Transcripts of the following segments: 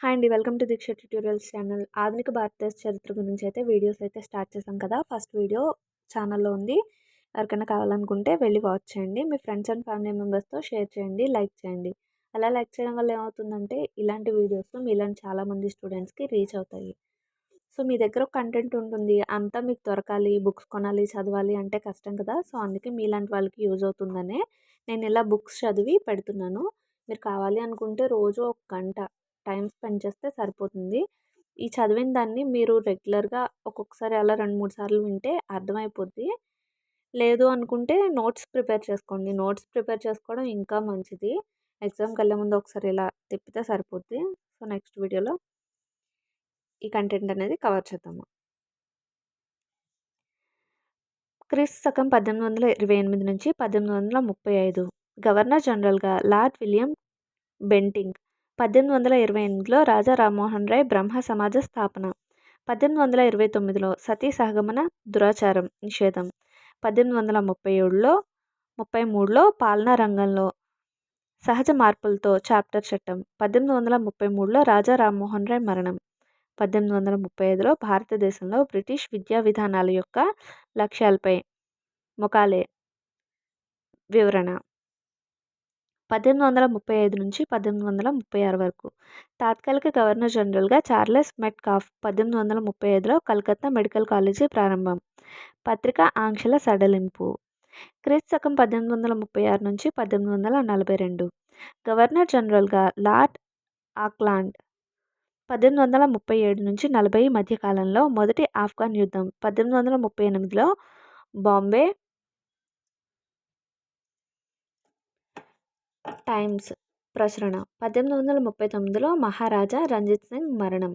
Hi అండి. Welcome to Deeksha tutorials channel. ఆధునిక భారతదేశ చరిత్ర గురించి అయితే వీడియోస్ అయితే స్టార్ట్ చేశాం కదా. ఫస్ట్ వీడియో ఛానల్లో ఉంది. ఎవరికైనా కావాలనుకుంటే వెళ్ళి వాచ్ చేయండి. మీ ఫ్రెండ్స్ అండ్ ఫ్యామిలీ మెంబర్స్తో షేర్ చేయండి లైక్ చేయండి. అలా లైక్ చేయడం వల్ల ఏమవుతుందంటే ఇలాంటి వీడియోస్ మీలాంటి చాలామంది స్టూడెంట్స్కి రీచ్ అవుతాయి. సో మీ దగ్గర ఒక కంటెంట్ ఉంటుంది. అంతా మీకు దొరకాలి బుక్స్ కొనాలి చదవాలి అంటే కష్టం కదా. సో అందుకే మీలాంటి వాళ్ళకి యూజ్ అవుతుందనే నేను ఇలా బుక్స్ చదివి పెడుతున్నాను. మీరు కావాలి అనుకుంటే రోజు ఒక గంట టైం స్పెండ్ చేస్తే సరిపోతుంది. ఈ చదివిన దాన్ని మీరు రెగ్యులర్గా ఒక్కొక్కసారి అలా రెండు మూడు సార్లు వింటే అర్థమైపోద్ది. లేదు అనుకుంటే నోట్స్ ప్రిపేర్ చేసుకోండి. నోట్స్ ప్రిపేర్ చేసుకోవడం ఇంకా మంచిది. ఎగ్జామ్కి వెళ్ళే ముందు ఒకసారి ఇలా తిప్పితే సరిపోద్ది. సో నెక్స్ట్ వీడియోలో ఈ కంటెంట్ అనేది కవర్ చేద్దాము. క్రిస్ శకం పద్దెనిమిది వందల ఇరవై ఎనిమిది నుంచి పద్దెనిమిది వందల ముప్పై ఐదు. గవర్నర్ జనరల్గా లార్డ్ విలియం బెంటింగ్ పద్దెనిమిది వందల ఇరవై ఎనిమిదిలో రాజా రామ్మోహన్ రాయ్ బ్రహ్మ సమాజ స్థాపన. పద్దెనిమిది వందల ఇరవై తొమ్మిదిలో సతీ సహగమన దురాచారం నిషేధం. పద్దెనిమిది వందల ముప్పై ఏడులో ముప్పై మూడులో పాలనా రంగంలో సహజ మార్పులతో చాప్టర్ చట్టం. పద్దెనిమిది వందల ముప్పై మూడులో రాజా రామ్మోహన్ రాయ్ మరణం. పద్దెనిమిది వందల ముప్పై ఐదులో భారతదేశంలో బ్రిటిష్ విద్యా విధానాల యొక్క లక్ష్యాలపై మొకాలే వివరణ. పద్దెనిమిది వందల ముప్పై ఐదు నుంచి పద్దెనిమిది వందల ముప్పై ఆరు వరకు. తాత్కాలిక గవర్నర్ జనరల్గా చార్లెస్ మెట్ కాఫ్ పద్దెనిమిది వందల ముప్పై ఐదులో కలకత్తా మెడికల్ కాలేజీ ప్రారంభం. పత్రిక ఆంక్షల సడలింపు. క్రీస్తు శకం పద్దెనిమిది వందల ముప్పై ఆరు నుంచి పద్దెనిమిది వందల నలభై రెండు. గవర్నర్ జనరల్గా లార్డ్ ఆక్లాండ్ పద్దెనిమిది వందల ముప్పై ఏడు నుంచి నలభై మధ్యకాలంలో మొదటి ఆఫ్ఘన్ యుద్ధం పద్దెనిమిది వందల ముప్పై ఎనిమిదిలో బాంబే టైమ్స్ ప్రచురణ పద్దెనిమిది వందల ముప్పై తొమ్మిదిలో మహారాజా రంజిత్ సింగ్ మరణం.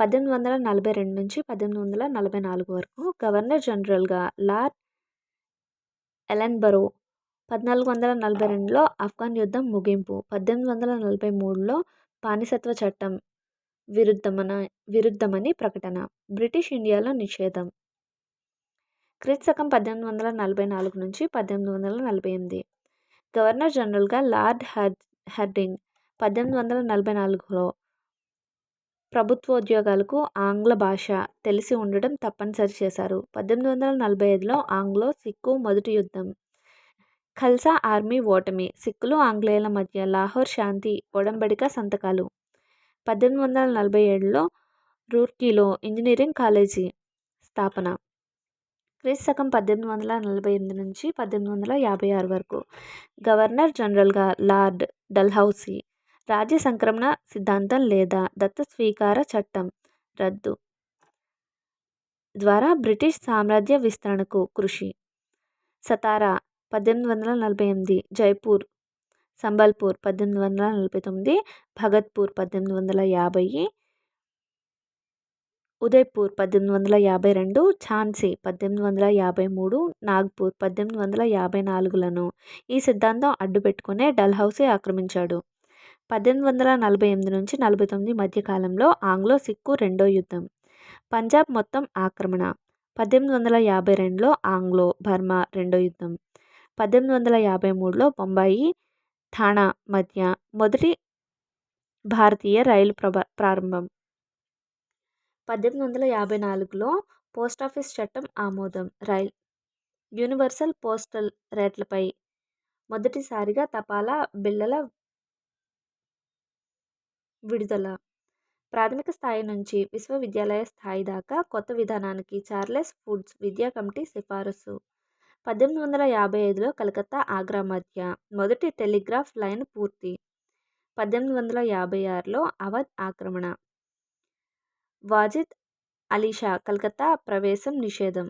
పద్దెనిమిది వందల నలభై రెండు నుంచి పద్దెనిమిది వందల నలభై నాలుగు వరకు గవర్నర్ జనరల్గా లార్డ్ ఎలెన్బరో పద్నాలుగు వందల నలభై రెండులో ఆఫ్ఘన్ యుద్ధం ముగింపు పద్దెనిమిది వందల నలభై మూడులో బానిసత్వ చట్టం విరుద్ధమన విరుద్ధమని ప్రకటన బ్రిటిష్ ఇండియాలో నిషేధం. క్రీస్తు శకం పద్దెనిమిది వందల నలభై నాలుగు నుంచి పద్దెనిమిది వందల నలభై ఎనిమిది. గవర్నర్ జనరల్గా లార్డ్ హర్ హర్డింగ్ పద్దెనిమిది వందల నలభై నాలుగులో ప్రభుత్వోద్యోగాలకు ఆంగ్ల భాష తెలిసి ఉండడం తప్పనిసరి చేశారు. పద్దెనిమిది వందల నలభై ఐదులో ఆంగ్లో సిక్కు మొదటి యుద్ధం. ఖల్సా ఆర్మీ ఓటమి. సిక్కులు ఆంగ్లేయుల మధ్య లాహోర్ శాంతి ఒడంబడిక సంతకాలు. పద్దెనిమిది వందల నలభై ఏడులో రూర్కీలో ఇంజనీరింగ్ కాలేజీ స్థాపన. క్రీస్తు శకం పద్దెనిమిది వందల నలభై ఎనిమిది నుంచి పద్దెనిమిది వందల యాభై ఆరు వరకు. గవర్నర్ జనరల్గా లార్డ్ డల్హౌసీ రాజ్య సంక్రమణ సిద్ధాంతం లేదా దత్త స్వీకార చట్టం రద్దు ద్వారా బ్రిటిష్ సామ్రాజ్య విస్తరణకు కృషి. సతారా పద్దెనిమిది వందల నలభై ఎనిమిది. జైపూర్ సంబల్పూర్ పద్దెనిమిది వందల నలభై తొమ్మిది. భగత్పూర్ పద్దెనిమిది వందల యాభై. ఉదయ్పూర్ పద్దెనిమిది వందల యాభై రెండు ఝాన్సీ పద్దెనిమిది వందల యాభై మూడు నాగ్పూర్ పద్దెనిమిది వందల యాభై నాలుగులను ఈ సిద్ధాంతం అడ్డుపెట్టుకునే డల్హౌసీ ఆక్రమించాడు. పద్దెనిమిది వందల నలభై ఎనిమిది నుంచి నలభై తొమ్మిది మధ్యకాలంలో ఆంగ్లో సిక్కు రెండో యుద్ధం. పంజాబ్ మొత్తం ఆక్రమణ. పద్దెనిమిది వందల యాభై రెండులో ఆంగ్లో బర్మా రెండో యుద్ధం. పద్దెనిమిది వందల యాభై మూడులో బొంబాయి థాణా మధ్య మొదటి భారతీయ రైలు ప్రభ ప్రారంభం. పద్దెనిమిది వందల యాభై నాలుగులో పోస్ట్ ఆఫీస్ చట్టం ఆమోదం. రైల్ యూనివర్సల్ పోస్టల్ రేట్లపై మొదటిసారిగా తపాలా బిళ్ళల విడుదల. ప్రాథమిక స్థాయి నుంచి విశ్వవిద్యాలయ స్థాయి దాకా కొత్త విధానానికి చార్లెస్ ఫుడ్స్ విద్యా కమిటీ సిఫారసు. పద్దెనిమిది వందల యాభై ఐదులో కలకత్తా ఆగ్రా మధ్య మొదటి టెలిగ్రాఫ్ లైన్ పూర్తి. పద్దెనిమిది వందల యాభై ఆరులో అవధ్ ఆక్రమణ. వాజిద్ అలీషా కలకత్తా ప్రవేశం నిషేధం.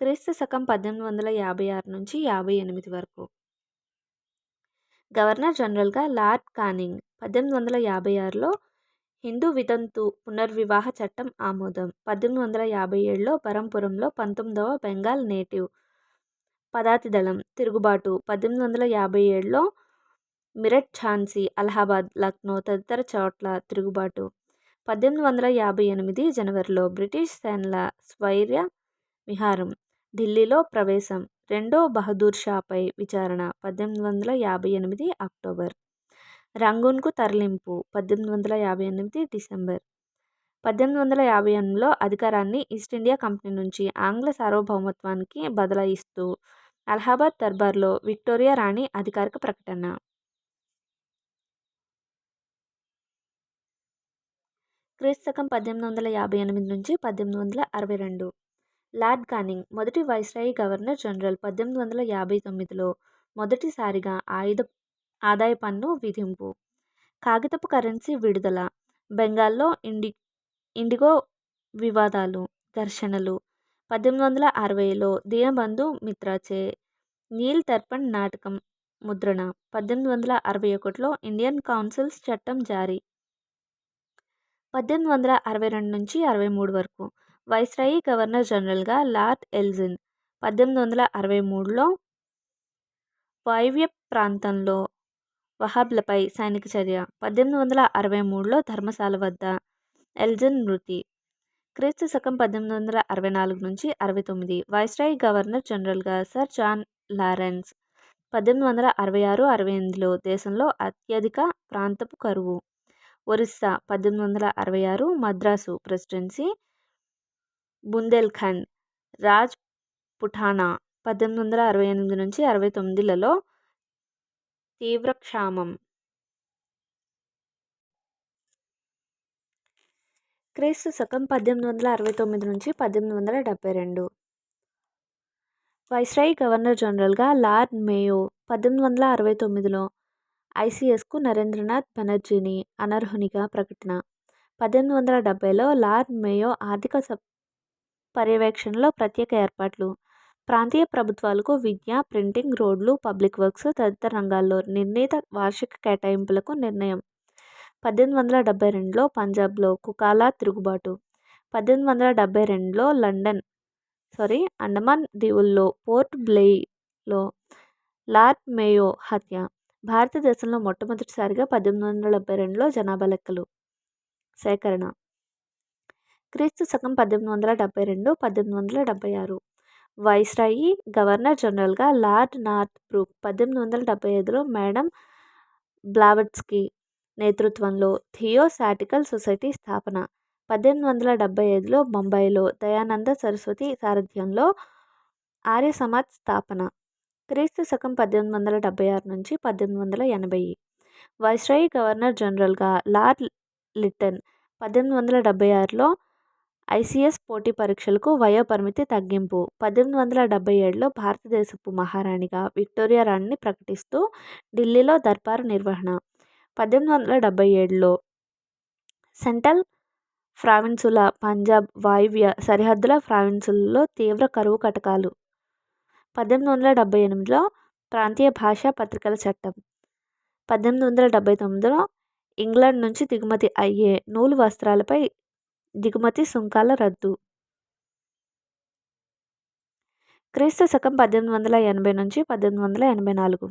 క్రీస్తు శకం పద్దెనిమిది వందల యాభై ఆరు నుంచి యాభై ఎనిమిది వరకు. గవర్నర్ జనరల్గా లార్డ్ కానింగ్ పద్దెనిమిది వందల యాభై ఆరులో హిందూ వితంతు పునర్వివాహ చట్టం ఆమోదం. పద్దెనిమిది వందల యాభై ఏడులో పరంపురంలో పంతొమ్మిదవ బెంగాల్ నేటివ్ పదాతి దళం తిరుగుబాటు. పద్దెనిమిది వందల యాభై ఏడులో మిరట్ ఝాన్సీ అలహాబాద్ లక్నో తదితర చోట్ల తిరుగుబాటు. పద్దెనిమిది వందల యాభై ఎనిమిది జనవరిలో బ్రిటిష్ సేనల స్వైర్య విహారం ఢిల్లీలో ప్రవేశం రెండో బహదూర్ షాపై విచారణ పద్దెనిమిది వందల యాభై ఎనిమిది అక్టోబర్. రంగూన్కు తరలింపు పద్దెనిమిది వందల యాభై ఎనిమిది డిసెంబర్. పద్దెనిమిది వందల యాభై ఎనిమిదిలో అధికారాన్ని ఈస్ట్ ఇండియా కంపెనీ నుంచి ఆంగ్ల సార్వభౌమత్వానికి బదలాయిస్తూ అలహాబాద్ దర్బార్లో విక్టోరియా రాణి అధికారిక ప్రకటన. క్రీస్తు శకం పద్దెనిమిది వందల యాభై ఎనిమిది నుంచి పద్దెనిమిది వందల అరవై రెండు. లార్డ్ కానింగ్ మొదటి వైస్రాయి గవర్నర్ జనరల్ పద్దెనిమిది వందల యాభై తొమ్మిదిలో మొదటిసారిగా ఆయుధ ఆదాయ పన్ను విధింపు. కాగితపు కరెన్సీ విడుదల బెంగాల్లో ఇండి ఇండిగో వివాదాలు ఘర్షణలు. పద్దెనిమిది వందల అరవైలో దీనబంధు మిత్రాచే నీల్ తర్పణ్ నాటకం ముద్రణ. పద్దెనిమిది వందల అరవై ఒకటిలో ఇండియన్ కౌన్సిల్స్ చట్టం జారీ. పద్దెనిమిది వందల అరవై రెండు నుంచి అరవై మూడు వరకు. వైస్రాయి గవర్నర్ జనరల్గా లార్డ్ ఎల్జిన్ పద్దెనిమిది వందల అరవై మూడులో వాయువ్య ప్రాంతంలో వహాబ్లపై సైనిక చర్య. పద్దెనిమిది వందల అరవై మూడులో ధర్మశాల వద్ద ఎల్జిన్ మృతి. క్రీస్తు శకం పద్దెనిమిది వందల అరవై నాలుగు నుంచి అరవై తొమ్మిది. వైస్రాయి గవర్నర్ జనరల్గా సర్ జాన్ లారెన్స్ పద్దెనిమిది వందల అరవై ఆరు అరవై ఎనిమిదిలో దేశంలో అత్యధిక ప్రాంతపు కరువు. ఒరిస్సా పద్దెనిమిది వందల అరవై ఆరు మద్రాసు ప్రెసిడెన్సీ. బుందేల్ఖండ్ రాజ్ పుఠానా పద్దెనిమిది వందల అరవై ఎనిమిది నుంచి అరవై తొమ్మిదిలలో తీవ్ర క్షామం క్రీస్తు శకం పద్దెనిమిది వందల అరవై తొమ్మిది నుంచి పద్దెనిమిది వందల డెబ్బై రెండు. వైస్రాయి గవర్నర్ జనరల్గా లార్డ్ మేయో పద్దెనిమిది వందల అరవై తొమ్మిదిలో ఐసీఎస్కు నరేంద్రనాథ్ బెనర్జీని అనర్హునిగా ప్రకటన. పద్దెనిమిది వందల డెబ్బైలో లార్డ్ మేయో ఆర్థిక పర్యవేక్షణలో ప్రత్యేక ఏర్పాట్లు. ప్రాంతీయ ప్రభుత్వాలకు విద్య ప్రింటింగ్ రోడ్లు పబ్లిక్ వర్క్స్ తదితర రంగాల్లో నిర్ణీత వార్షిక కేటాయింపులకు నిర్ణయం. పద్దెనిమిది వందల డెబ్బై రెండులో పంజాబ్లో కుకాలా తిరుగుబాటు. పద్దెనిమిది వందల డెబ్బై రెండులో లండన్ సారీ అండమాన్ దీవుల్లో పోర్ట్ బ్లెయిలో లార్డ్ మేయో హత్య. భారతదేశంలో మొట్టమొదటిసారిగా పద్దెనిమిది వందల డెబ్బై రెండులో జనాభా లెక్కలు. సేకరణ. క్రీస్తు శకం పద్దెనిమిది వందల డెబ్బై రెండు పద్దెనిమిది వందల డెబ్బై ఆరు వైస్రాయి గవర్నర్ జనరల్గా లార్డ్ నార్త్ బ్రూక్ పద్దెనిమిది వందల డెబ్బై ఐదులో మేడం బ్లావెట్స్కీ నేతృత్వంలో థియోసాటికల్ సొసైటీ స్థాపన. పద్దెనిమిది వందల డెబ్బై ఐదులో బొంబాయిలో దయానంద సరస్వతి సారథ్యంలో ఆర్య సమాజ్ స్థాపన. క్రీస్తు శకం పద్దెనిమిది వందల డెబ్బై ఆరు నుంచి పద్దెనిమిది వందల ఎనభై. వైస్రాయ్ గవర్నర్ జనరల్గా లార్డ్ లిట్టన్ పద్దెనిమిది వందల డెబ్బై ఆరులో ఐసీఎస్ పోటీ పరీక్షలకు వయోపరిమితి తగ్గింపు పద్దెనిమిది వందల డెబ్బై ఏడులో భారతదేశపు మహారాణిగా విక్టోరియా రాణిని ప్రకటిస్తూ ఢిల్లీలో దర్బారు నిర్వహణ. పద్దెనిమిది వందల డెబ్బై ఏడులో సెంట్రల్ ప్రావిన్సుల పంజాబ్ వాయువ్య సరిహద్దుల ప్రావిన్సులలో తీవ్ర కరువు కటకాలు. పద్దెనిమిది వందల డెబ్బై ఎనిమిదిలో ప్రాంతీయ భాషా పత్రికల చట్టం. పద్దెనిమిది వందల డెబ్బై తొమ్మిదిలో ఇంగ్లాండ్ నుంచి దిగుమతి అయ్యే నూలు వస్త్రాలపై దిగుమతి సుంకాల రద్దు. క్రీస్తు శకం పద్దెనిమిది వందల ఎనభై నుంచి పద్దెనిమిది వందల ఎనభై నాలుగు.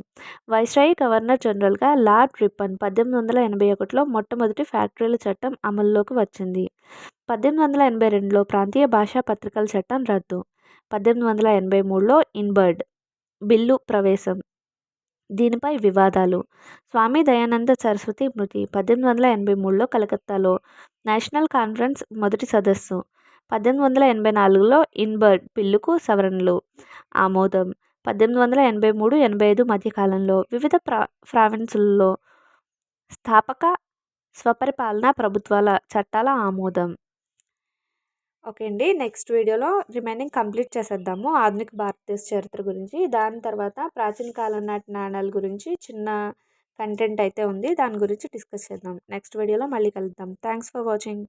వైస్రాయి గవర్నర్ జనరల్గా లార్డ్ రిప్పన్ పద్దెనిమిది వందల ఎనభై ఒకటిలో మొట్టమొదటి ఫ్యాక్టరీల చట్టం అమల్లోకి వచ్చింది. పద్దెనిమిది వందల ఎనభై రెండులో ప్రాంతీయ భాషా పత్రికల చట్టం రద్దు. పద్దెనిమిది వందల ఎనభై మూడులో ఇన్బర్డ్ బిల్లు ప్రవేశం. దీనిపై వివాదాలు. స్వామి దయానంద సరస్వతి మృతి పద్దెనిమిది వందల ఎనభై మూడులో కలకత్తాలో నేషనల్ కాన్ఫరెన్స్ మొదటి సదస్సు. పద్దెనిమిది వందల ఎనభై నాలుగులో ఇన్బర్డ్ బిల్లుకు సవరణలు. ఆమోదం. పద్దెనిమిది వందల ఎనభై మూడు ఎనభై ఐదు మధ్యకాలంలో వివిధ ప్రా ప్రావిన్సుల్లో స్థాపక స్వపరిపాలన ప్రభుత్వాల చట్టాల ఆమోదం. ఓకే అండి. నెక్స్ట్ వీడియోలో రిమైనింగ్ కంప్లీట్ చేసేద్దాము. ఆధునిక భారతదేశ చరిత్ర గురించి. దాని తర్వాత ప్రాచీన కాలం నాటి నాణాల గురించి చిన్న కంటెంట్ అయితే ఉంది. దాని గురించి డిస్కస్ చేద్దాం. నెక్స్ట్ వీడియోలో మళ్ళీ కలుద్దాం. Thanks for watching